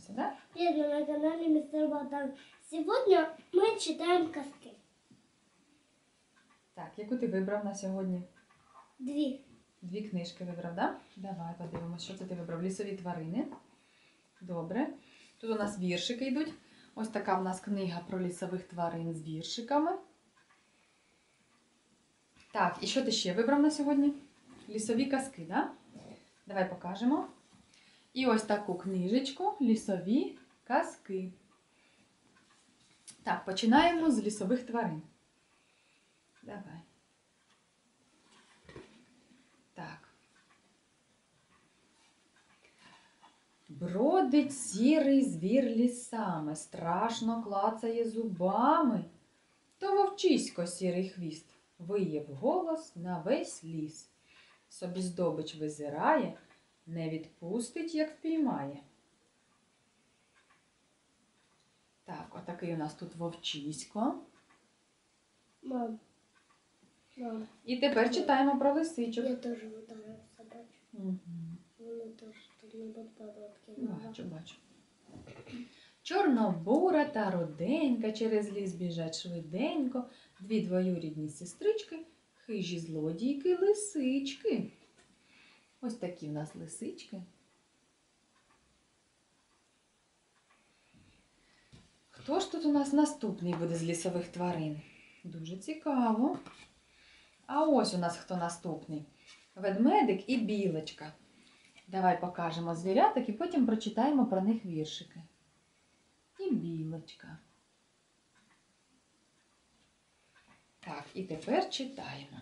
подивимося, так? Привет, на канале Мистер Богдан. Сегодня мы читаем сказки. Так, яку ти вибрав на сьогодні? Дві. Дві книжки вибрав, так? Да? Давай подивимось, що це ти вибрав. Лісові тварини. Добре. Тут у нас віршики йдуть. Ось така в нас книга про лісових тварин з віршиками. Так, і що ти ще вибрав на сьогодні? Лісові казки, так? Да? Давай покажемо. І ось таку книжечку Лісові казки. Так, починаємо з лісових тварин. Давай. Так. Бродить сірий звір лісами, страшно клацає зубами. То вовчисько сірий хвіст виє голос на весь ліс. Собі здобич визирає, не відпустить, як впіймає. Так, отакий у нас тут вовчисько. Мам. Мам, І тепер читаємо про лисичок. я тоже ударила собачку. Мгм. Вони теж тут подбородке. Бачу, бачу. Чорнобура та руденька через ліс біжать швиденько, дві двоюрідні сестрички, хижі злодійки, лисички. Ось такі в нас лисички. Хто ж тут у нас наступний буде з лісових тварин? Дуже цікаво. А ось у нас хто наступний. Ведмедик і білочка. Давай покажемо звіряток і потім прочитаємо про них віршики. І білочка. Так, і тепер читаємо.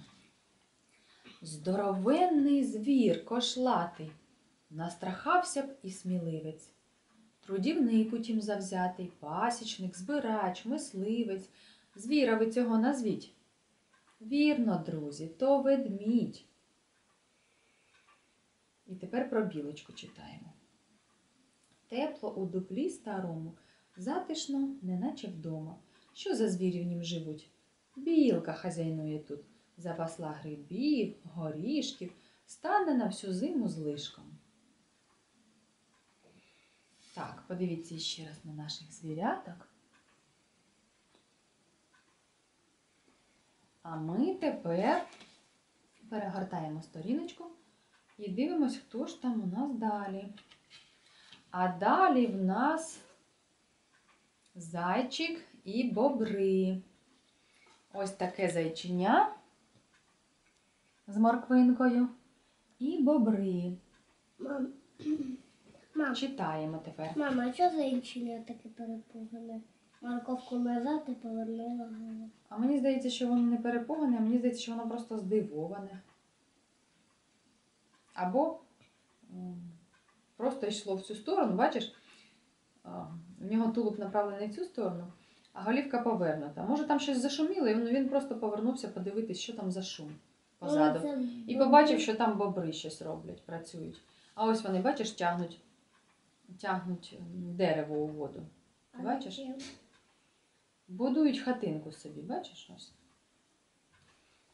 Здоровенний звір кошлатий, настрахався б і сміливець. Трудівник утім завзятий, пасічник, збирач, мисливець. Звіра ви цього назвіть. Вірно, друзі, то ведмідь. І тепер про білочку читаємо. Тепло у дуплі старому, затишно, неначе вдома. Що за звірі в нім живуть? Білка хазяйнує тут, запасла грибів, горішків, стане на всю зиму з лишком. Так, подивіться ще раз на наших звіряток. А ми тепер перегортаємо сторіночку і дивимось, хто ж там у нас далі. А далі в нас зайчик і бобри. Ось таке зайчиня з морквинкою і бобри. Мам. Мам, Читаємо тепер. мама, а що за інчення таке перепугане? Морковку назад і повернула голову. А мені здається, що воно не перепугане, а мені здається, що воно просто здивоване. Або просто йшло в цю сторону, бачиш, в нього тулуб направлений в цю сторону, а голівка повернута. Може там щось зашуміло, і він просто повернувся подивитись, що там за шум позаду. І побачив, що там бобри щось роблять, працюють. А ось вони, бачиш, тягнуть, тягнуть дерево у воду. Бачиш? Будують хатинку собі, бачиш ось.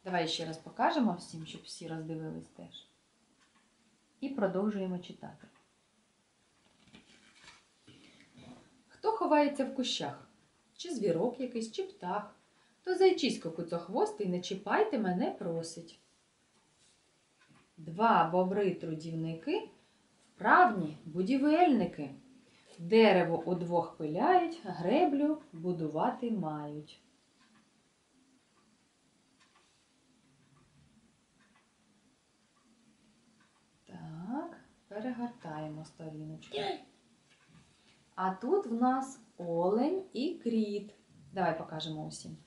Давай ще раз покажемо всім, щоб всі роздивились теж. І продовжуємо читати. Хто ховається в кущах? Чи звірок якийсь, чи птах? То зайчисько куцохвостий, не чіпайте мене просить. Два бобри-трудівники, вправні будівельники. Дерево удвох пиляють, греблю будувати мають. Так, перегортаємо сторіночку. А тут в нас олень і кріт. Давай покажемо усім.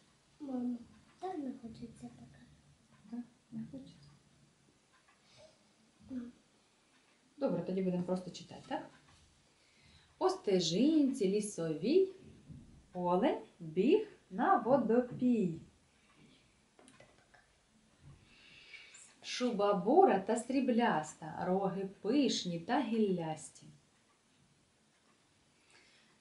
Мама, так не хочеться пока. Не хочеться? Добре, тоді будемо просто читати, так? По стежинці лісовій олень біг на водопій. Шуба бура та срібляста, роги пишні та гіллясті.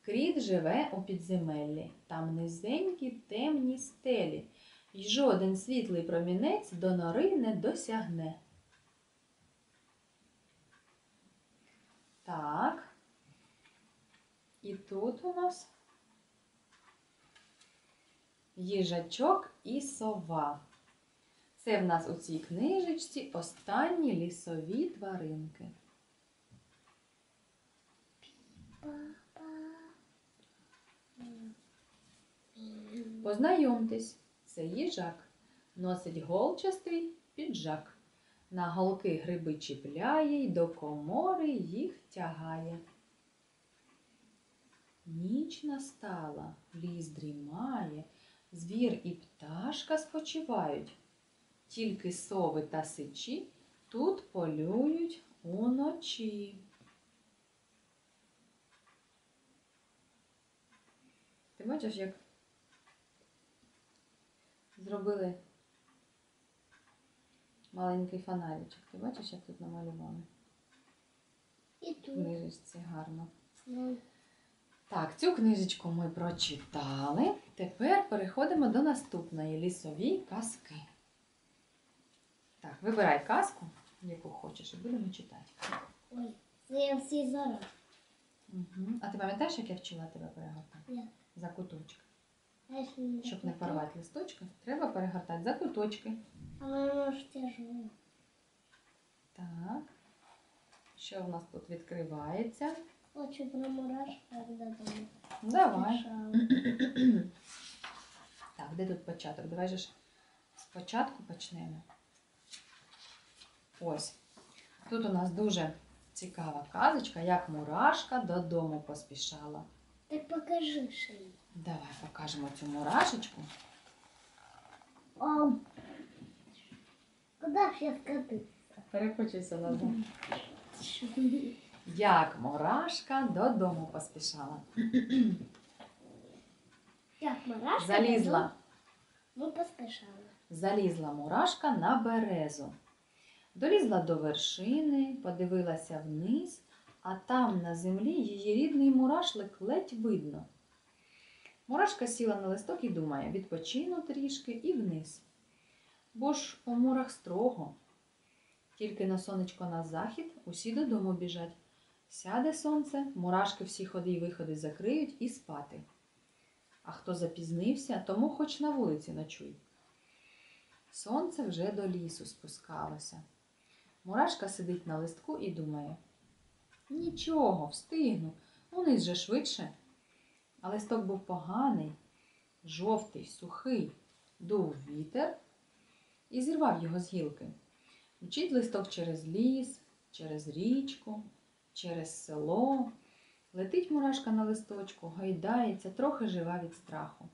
Кріт живе у підземеллі, там низенькі темні стелі, й жоден світлий промінець до нори не досягне. Так. І тут у нас їжачок і сова. Це в нас у цій книжечці останні лісові тваринки. Познайомтесь, це їжак. Носить голчастий піджак. На голки гриби чіпляє й до комори їх тягає. Ніч настала, ліс дрімає, звір і пташка спочивають. Тільки сови та сичі тут полюють уночі. Ти бачиш, як зробили маленький фонаричок. Ти бачиш, як тут намалювали? І В тут. книжечці гарно. Ну, Так, цю книжечку ми прочитали. Тепер переходимо до наступної лісові казки. Так, вибирай казку, яку хочеш, і будемо читати. Ой, це я всі зараз. Угу. А ти пам'ятаєш, як я вчила тебе перегортати? Ні. За куточки. Щоб не порвати листочки, треба перегортати за куточки. Але воно ж тяжело. Так. Що в нас тут відкривається? Хочу про мурашках додому. Давай. Так, де тут початок? Давай же ж спочатку почнемо. Ось. Тут у нас дуже цікава казочка, як мурашка додому поспішала. Так покажи ще їй. Давай покажемо цю мурашечку. О, куди ж я скатився? Перекочуйся назад. Як мурашка додому поспішала. Як мурашка? Залізла. Ми поспішали. Залізла мурашка на березу. Долізла до вершини, подивилася вниз, а там на землі її рідний мурашлик ледь видно. Мурашка сіла на листок і думає, відпочину трішки і вниз. Бо ж у мурах строго. Тільки на сонечко на захід усі додому біжать. Сяде сонце, мурашки всі ходи й виходи закриють і спати. А хто запізнився, тому хоч на вулиці ночуй. Сонце вже до лісу спускалося. Мурашка сидить на листку і думає: нічого, встигну, униз же швидше. А листок був поганий, жовтий, сухий, дув вітер і зірвав його з гілки. Мчить листок через ліс, через річку, через село. Летить мурашка на листочку, гайдається, трохи жива від страху.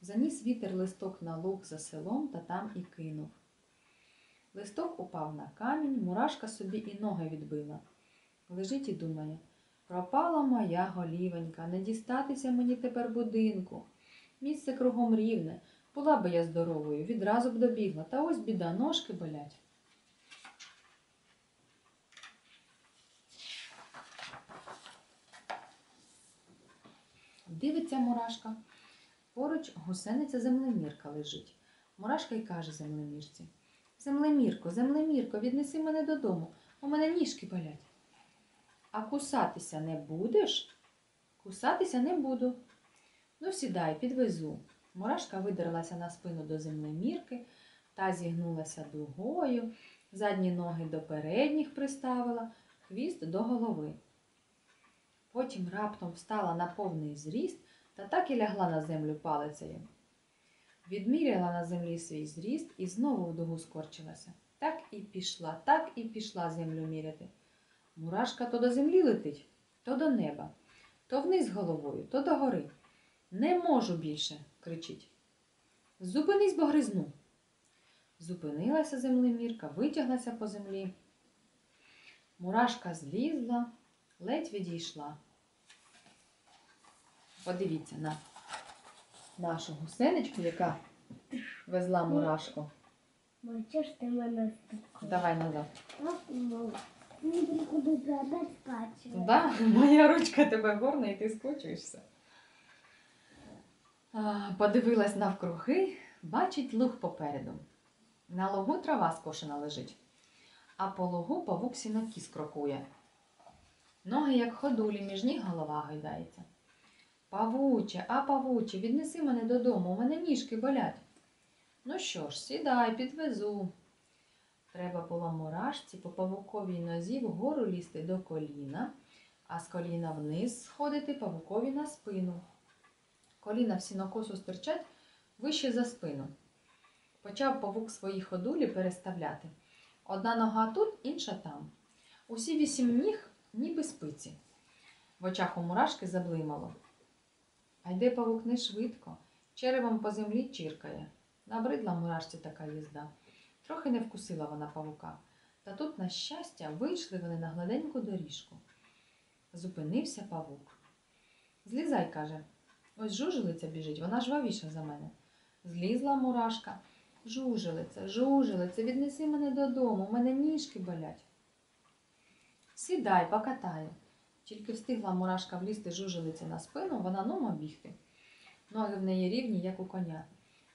Заніс вітер листок на луг за селом та там і кинув. Листок упав на камінь, мурашка собі і ноги відбила. Лежить і думає, пропала моя голівенька, не дістатися мені тепер будинку. Місце кругом рівне, була би я здоровою, відразу б добігла, та ось біда, ножки болять. Дивиться мурашка. Поруч гусениця землемірка лежить. Мурашка й каже землемірці. Землемірко, землемірко, віднеси мене додому. У мене ніжки болять. А кусатися не будеш? Кусатися не буду. Ну, сідай, підвезу. Мурашка видерлася на спину до землемірки та зігнулася дугою, задні ноги до передніх приставила, хвіст до голови. Потім раптом встала на повний зріст та так і лягла на землю палицею. Відміряла на землі свій зріст і знову в дугу скорчилася. Так і пішла, так і пішла землю міряти. Мурашка то до землі летить, то до неба, то вниз головою, то до гори. Не можу більше, кричить. Зупинись, бо гризну. Зупинилася землемірка, витяглася по землі. Мурашка злізла, ледь відійшла. Подивіться на нашу гусеничку, яка везла мурашку. Мовчиш ти мене. Давай назад. Да? Моя ручка тебе горне і ти скочуєшся. Подивилась навкруги, бачить луг попереду. На лугу трава скошена лежить, а по лугу павук сінокіс крокує. Ноги, як ходулі, між ніг голова гойдається. Павуче, а павуче, віднеси мене додому, у мене ніжки болять. Ну що ж, сідай, підвезу. Треба було мурашці по павуковій нозі вгору лізти до коліна, а з коліна вниз сходити павукові на спину. Коліна в сінокосу стирчать вище за спину. Почав павук свої ходулі переставляти. Одна нога тут, інша там. Усі вісім ніг, ніби спиці. В очах у мурашки заблимало. А йде павук не швидко, черевом по землі чіркає. Набридла мурашці така їзда. Трохи не вкусила вона павука. Та тут, на щастя, вийшли вони на гладеньку доріжку. Зупинився павук. Злізай, каже. Ось жужелиця біжить, вона жвавіша за мене. Злізла мурашка. Жужелиця, жужелиця, віднеси мене додому, у мене ніжки болять. Сідай, покатаю. Тільки встигла мурашка влізти жужелиці на спину, вона нумо бігти. Ноги в неї рівні, як у коня.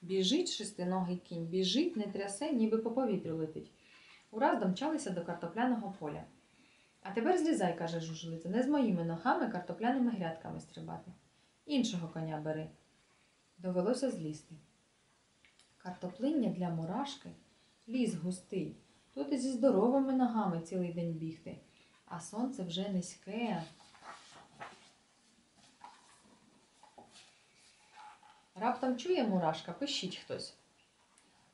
Біжить шестиногий кінь, біжить, не трясе, ніби по повітрю летить. Ураз домчалися до картопляного поля. А тепер злізай, каже жужелиця, не з моїми ногами картопляними грядками стрибати. Іншого коня бери. Довелося злізти. Картоплиння для мурашки ліс густий. Тут і зі здоровими ногами цілий день бігти, а сонце вже низьке. Раптом чує мурашка, пищить хтось.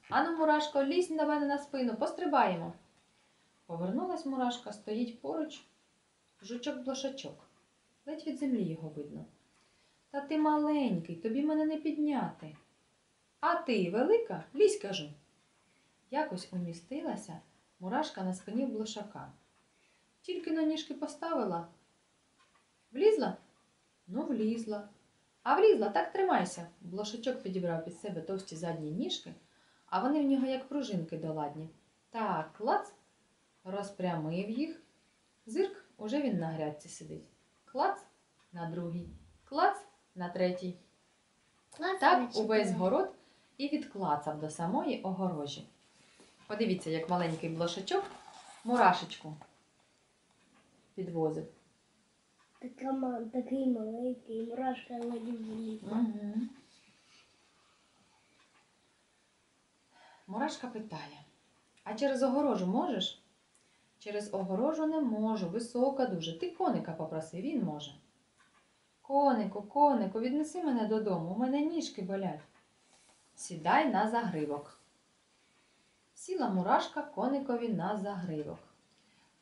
Ану, мурашко, лізь на мене на спину, пострибаємо. Повернулась мурашка, стоїть поруч жучок-блошачок. Ледь від землі його видно. Та ти маленький, тобі мене не підняти. А ти велика, лізь, кажу. Якось умістилася мурашка на спині блошака. Тільки на ніжки поставила. Влізла? Ну, влізла. А влізла, так тримайся. Блошачок підібрав під себе товсті задні ніжки, а вони в нього як пружинки доладні. Так, клац, розпрямив їх. Зирк, уже він на грядці сидить. Клац на другій, клац на третій. Класно Так увесь город і відклацав до самої огорожі. Подивіться, як маленький блошачок мурашечку підвозив. Така, такий маленький, мурашка влізла. Угу. Мурашка питає: А через огорожу можеш? Через огорожу не можу, висока дуже. Ти коника попроси, він може. Конику, конику, віднеси мене додому, у мене ніжки болять. Сідай на загривок. Сіла мурашка коникові на загривок.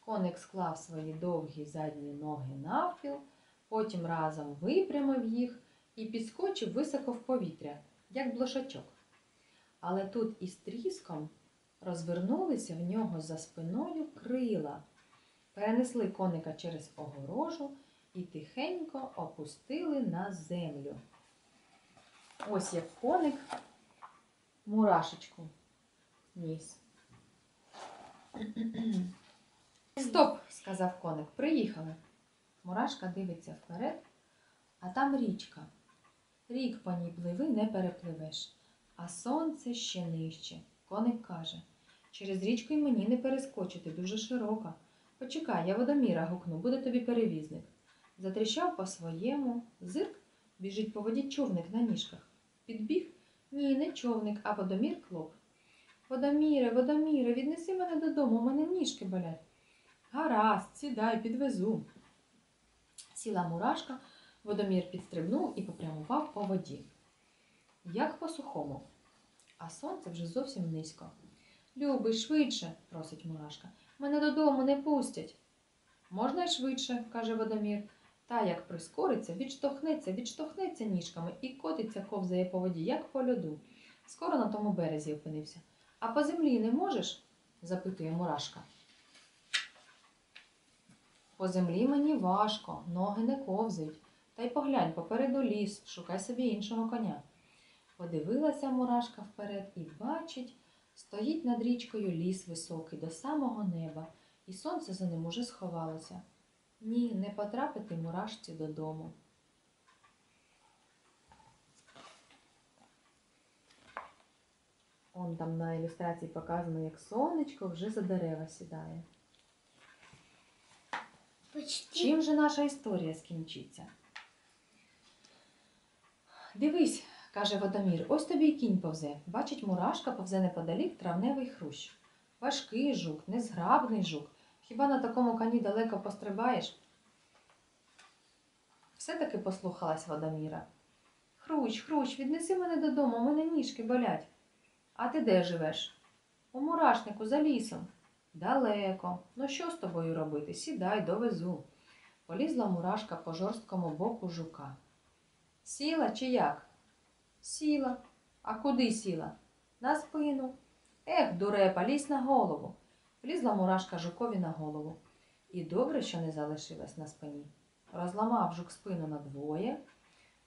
Коник склав свої довгі задні ноги навпіл, потім разом випрямив їх і підскочив високо в повітря, як блошачок. Але тут із тріском розвернулися в нього за спиною крила, перенесли коника через огорожу і тихенько опустили на землю. Ось як коник мурашечку ніс. Стоп, сказав коник, приїхали. Мурашка дивиться вперед, а там річка. Рік по ній пливи не перепливеш, а сонце ще нижче. Коник каже, через річку й мені не перескочити, дуже широка. Почекай, я водоміра гукну, буде тобі перевізник. Затріщав по своєму, зирк біжить по воді човник на ніжках. Підбіг? Ні, не човник, а водомір клоп. Водоміре, водоміре, віднеси мене додому, у мене ніжки болять. Гаразд, сідай, підвезу. Сіла мурашка, водомір підстрибнув і попрямував по воді. Як по сухому. А сонце вже зовсім низько. Любий, швидше, просить мурашка. Мене додому не пустять. Можна й швидше, каже водомір. Та як прискориться, відштовхнеться, відштовхнеться ніжками і котиться ковзає по воді, як по льоду. Скоро на тому березі опинився. А по землі не можеш? запитує мурашка. По землі мені важко, ноги не ковзають. Та й поглянь, попереду ліс, шукай собі іншого коня. Подивилася мурашка вперед і бачить, стоїть над річкою ліс високий до самого неба, і сонце за ним уже сховалося. Ні, не потрапити мурашці додому. Он там на ілюстрації показано, як сонечко вже за дерева сідає. Почти. Чим же наша історія скінчиться? Дивись, каже Водомір, ось тобі й кінь повзе. Бачить, мурашка повзе неподалік травневий хрущ. Важкий жук, незграбний жук. Хіба на такому коні далеко пострибаєш? Все-таки послухалась Водоміра. Хрущ, хрущ, віднеси мене додому, у мене ніжки болять. А ти де живеш? У мурашнику за лісом. Далеко. Ну що з тобою робити? Сідай, довезу. Полізла мурашка по жорсткому боку жука. Сіла чи як? Сіла. А куди сіла? На спину. Ех, дурепа, лізь на голову. Влізла мурашка жукові на голову. І добре, що не залишилась на спині. Розламав жук спину надвоє,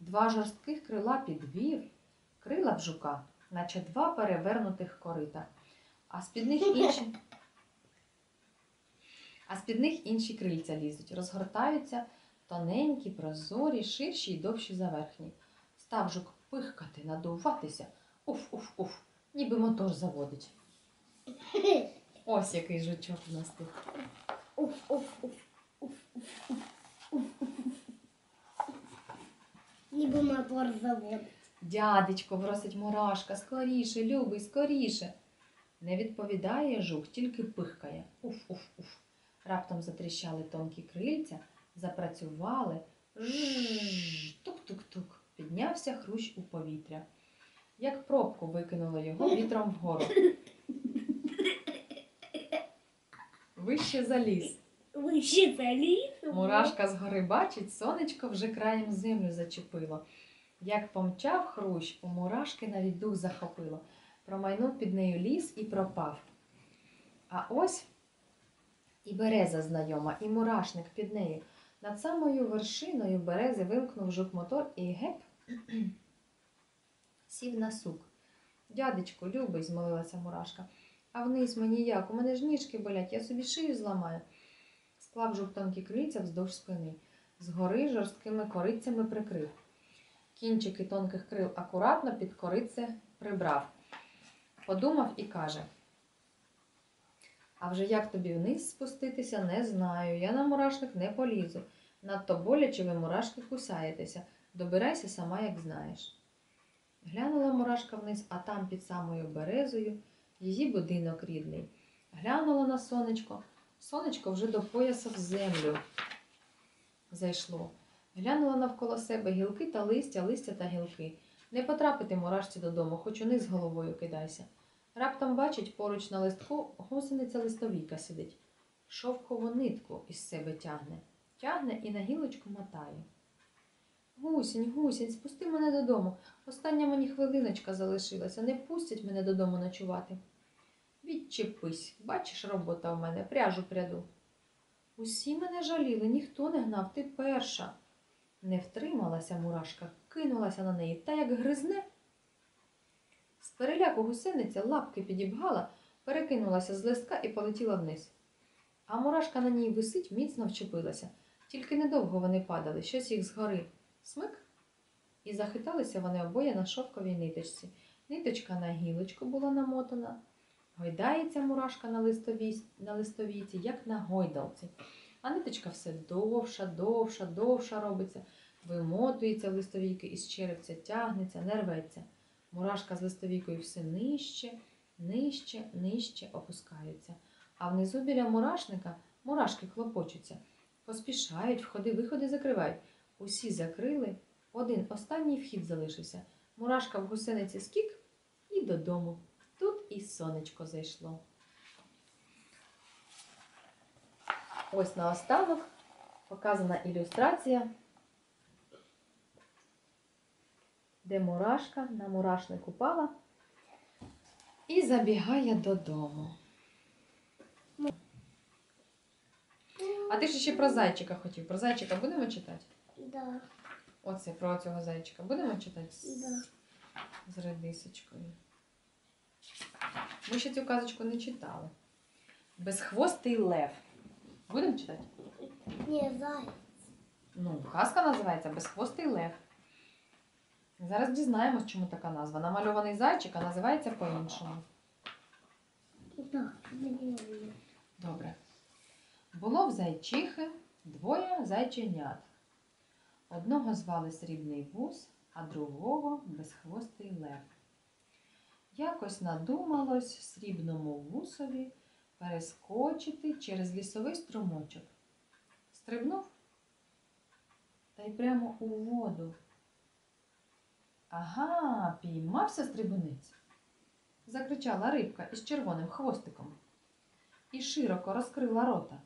два жорстких крила підвів, крила в жука, наче два перевернутих корита, а з-під них інші. А з-під них інші крильця лізуть, розгортаються тоненькі, прозорі, ширші й довші за верхні. Став жук пихкати, надуватися. Уф, уф, уф, ніби мотор заводить. Ось який жучок у нас тут. Уф, уф, уф, уф, уф, уф, уф, уф. Ніби мотор заводить. Дядечко, просить мурашка, скоріше, любий, скоріше. Не відповідає жук, тільки пихкає. Уф, уф, уф. Раптом затріщали тонкі крильця, запрацювали. Тук-тук-тук. Піднявся хрущ у повітря. Як пробку викинуло його вітром вгору. Вище заліз. Ви ще заліз? Мурашка згори бачить, сонечко вже краєм землю зачепило. Як помчав хрущ, у мурашки навіть дух захопило. Промайнув під нею ліс і пропав. А ось і береза знайома, і мурашник під нею. Над самою вершиною берези вимкнув жук мотор і геп сів на сук. Дядечку, любий, змолилася мурашка. А вниз мені як? У мене ж ніжки болять, я собі шию зламаю. Склав жук тонкі крильця вздовж спини. Згори жорсткими корицями прикрив. Кінчики тонких крил акуратно під корице прибрав. Подумав і каже: А вже як тобі вниз спуститися, не знаю. Я на мурашник не полізу. Надто боляче ви мурашки кусаєтеся. Добирайся сама, як знаєш. Глянула мурашка вниз, а там під самою березою її будинок рідний. Глянула на сонечко. Сонечко вже до пояса в землю зайшло. Глянула навколо себе гілки та листя, листя та гілки. Не потрапити мурашці додому, хоч униз головою кидайся. Раптом бачить, поруч на листку гусениця листовійка сидить. Шовкову нитку із себе тягне. Тягне і на гілочку мотає. Гусінь, гусінь, спусти мене додому. Остання мені хвилиночка залишилася. Не пустять мене додому ночувати. Відчепись, бачиш, робота у мене, пряжу пряду. Усі мене жаліли, ніхто не гнав, ти перша. Не втрималася мурашка, кинулася на неї та як гризне. Переляку гусениця лапки підібгала, перекинулася з листка і полетіла вниз. А мурашка на ній висить, міцно вчепилася. Тільки недовго вони падали, щось їх згори. Смик. І захиталися вони обоє на шовковій ниточці. Ниточка на гілочку була намотана. Гойдається мурашка на, листовій, на листовійці, як на гойдалці. А ниточка все довша, довша, довша робиться, вимотується в листовійки із черевця, тягнеться, не рветься. Мурашка з листовійкою все нижче, нижче, нижче опускаються. А внизу біля мурашника мурашки клопочуться. Поспішають, входи-виходи закривають. Усі закрили, один останній вхід залишився. Мурашка в гусениці скік і додому. Тут і сонечко зайшло. Ось наостанок показана ілюстрація, де мурашка на мурашник упала і забігає додому. А ти ж ще про зайчика хотів. Про зайчика будемо читати? Да, Оце про цього зайчика будемо читати да. з редисочкою. Ми ще цю казочку не читали. Безхвостий лев. Будемо читати? Ні, зай. Ну, казка називається Безхвостий лев. Зараз дізнаємось, чому така назва. Намальований зайчик, а називається по-іншому. Добре. Було в зайчихи двоє зайченят. Одного звали Срібний вус, а другого безхвостий лев. Якось надумалось срібному вусові перескочити через лісовий струмочок. Стрибнув та й прямо у воду. Ага, піймався стрибунець. Закричала рибка із червоним хвостиком і широко розкрила рота.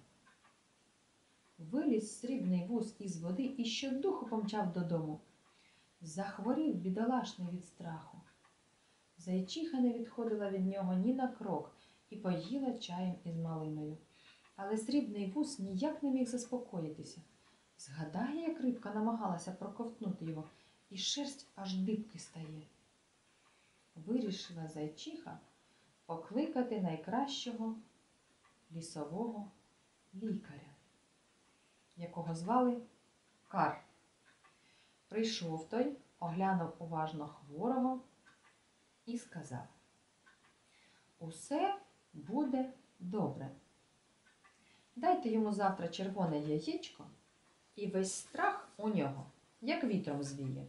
Виліз срібний вуз із води і щодуху помчав додому. Захворів бідолашний від страху. Зайчиха не відходила від нього ні на крок і поїла чаєм із малиною. Але срібний вуз ніяк не міг заспокоїтися. Згадає, як рибка намагалася проковтнути його, і шерсть аж дибки стає. Вирішила зайчиха покликати найкращого лісового лікаря, якого звали Кар. Прийшов той, оглянув уважно хворого і сказав: Усе буде добре. Дайте йому завтра червоне яєчко, і весь страх у нього, як вітром звіє.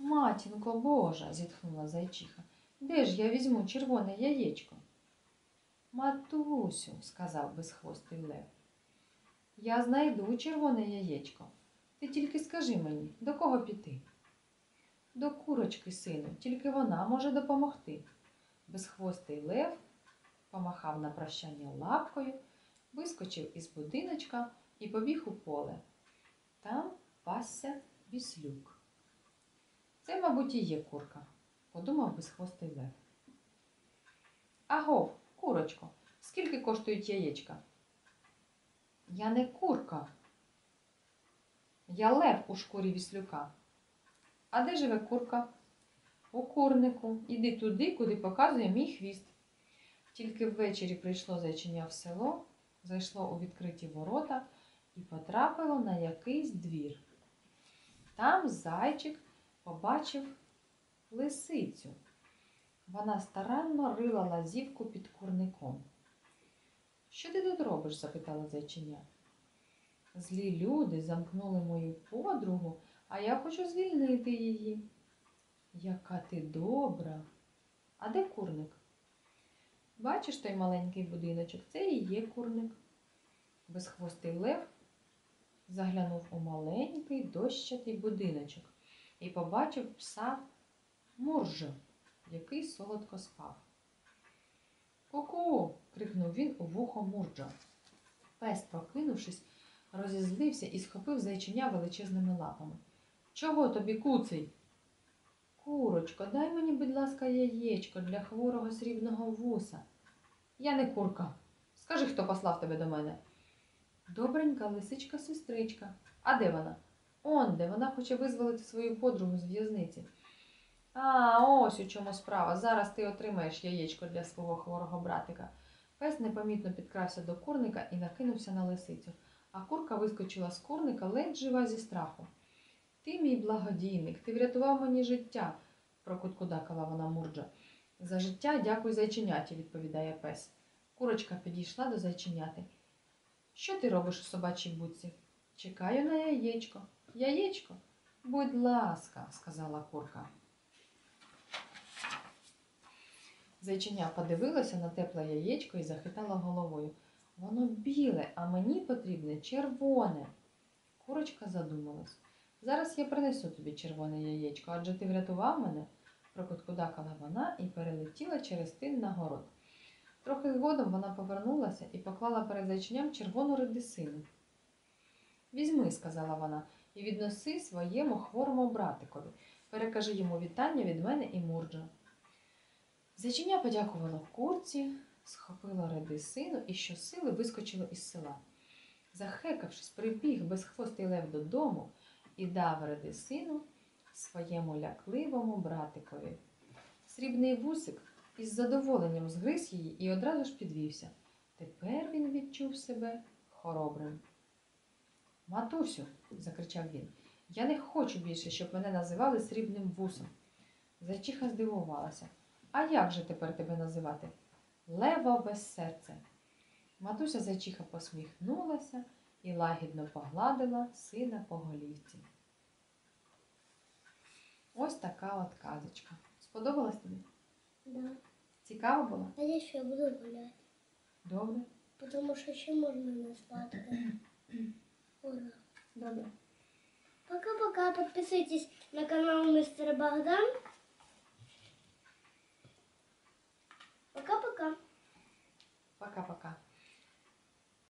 Матінко Божа, зітхнула зайчиха, де ж я візьму червоне яєчко? Матусю, сказав безхвостий лев. Я знайду червоне яєчко. Ти тільки скажи мені, до кого піти? До курочки, сину, тільки вона може допомогти. Безхвостий лев помахав на прощання лапкою, вискочив із будиночка і побіг у поле. Там пасся віслюк. Це, мабуть, і є курка, подумав безхвостий лев. Агов, курочко, скільки коштують яєчка? Я не курка. Я лев у шкурі віслюка. А де живе курка? У курнику. Іди туди, куди показує мій хвіст. Тільки ввечері прийшло зайчиня в село, зайшло у відкриті ворота і потрапило на якийсь двір. Там зайчик побачив лисицю. Вона старанно рила лазівку під курником. Що ти тут робиш? запитала зайчиня. Злі люди замкнули мою подругу, а я хочу звільнити її. Яка ти добра. А де курник? Бачиш той маленький будиночок, це і є курник. Безхвостий лев заглянув у маленький дощатий будиночок і побачив пса Муржа, який солодко спав. Ку-ку! крикнув він у вухо Мурджа. Пес, прокинувшись, розізлився і схопив зайчиня величезними лапами. Чого тобі, куций? Курочко, дай мені, будь ласка, яєчко для хворого срібного вуса. Я не курка. Скажи, хто послав тебе до мене. Добренька лисичка сестричка. А де вона? Он де вона хоче визволити свою подругу з в'язниці. А, ось у чому справа. Зараз ти отримаєш яєчко для свого хворого братика. Пес непомітно підкрався до курника і накинувся на лисицю, а курка вискочила з курника ледь жива зі страху. Ти, мій благодійник, ти врятував мені життя, прокуткудакала вона мурджа. За життя дякую зайченяті, відповідає пес. Курочка підійшла до зайченяти. Що ти робиш у собачій будці? Чекаю на яєчко. Яєчко? Будь ласка, сказала курка. Зайчиня подивилася на тепле яєчко і захитала головою. Воно біле, а мені потрібне червоне. Курочка задумалась. Зараз я принесу тобі червоне яєчко, адже ти врятував мене, прокуткудакала вона і перелетіла через тин на город. Трохи згодом вона повернулася і поклала перед зайченям червону редисину. Візьми, сказала вона, і відноси своєму хворому братикові. Перекажи йому вітання від мене і Мурджа. Зайчиня подякувала курці, схопила редисину і щосили вискочила із села. Захекавшись, прибіг безхвостий лев додому і дав редисину своєму лякливому братикові. Срібний вусик із задоволенням згриз її і одразу ж підвівся. Тепер він відчув себе хоробрим. Матусю, закричав він, я не хочу більше, щоб мене називали срібним вусом. Зайчиха здивувалася. А як же тепер тебе називати? Лево без серця. Матуся зайчиха посміхнулася і лагідно погладила сина по голівці. Ось така от казочка. Сподобалась тобі? Да. Цікаво було? А я ще буду гуляти, Добре. тому що ще можна не сладке. Ура. Добре. Пока-пока. Подписывайтесь на канал Мистер Богдан. Пока-пока. Пока-пока.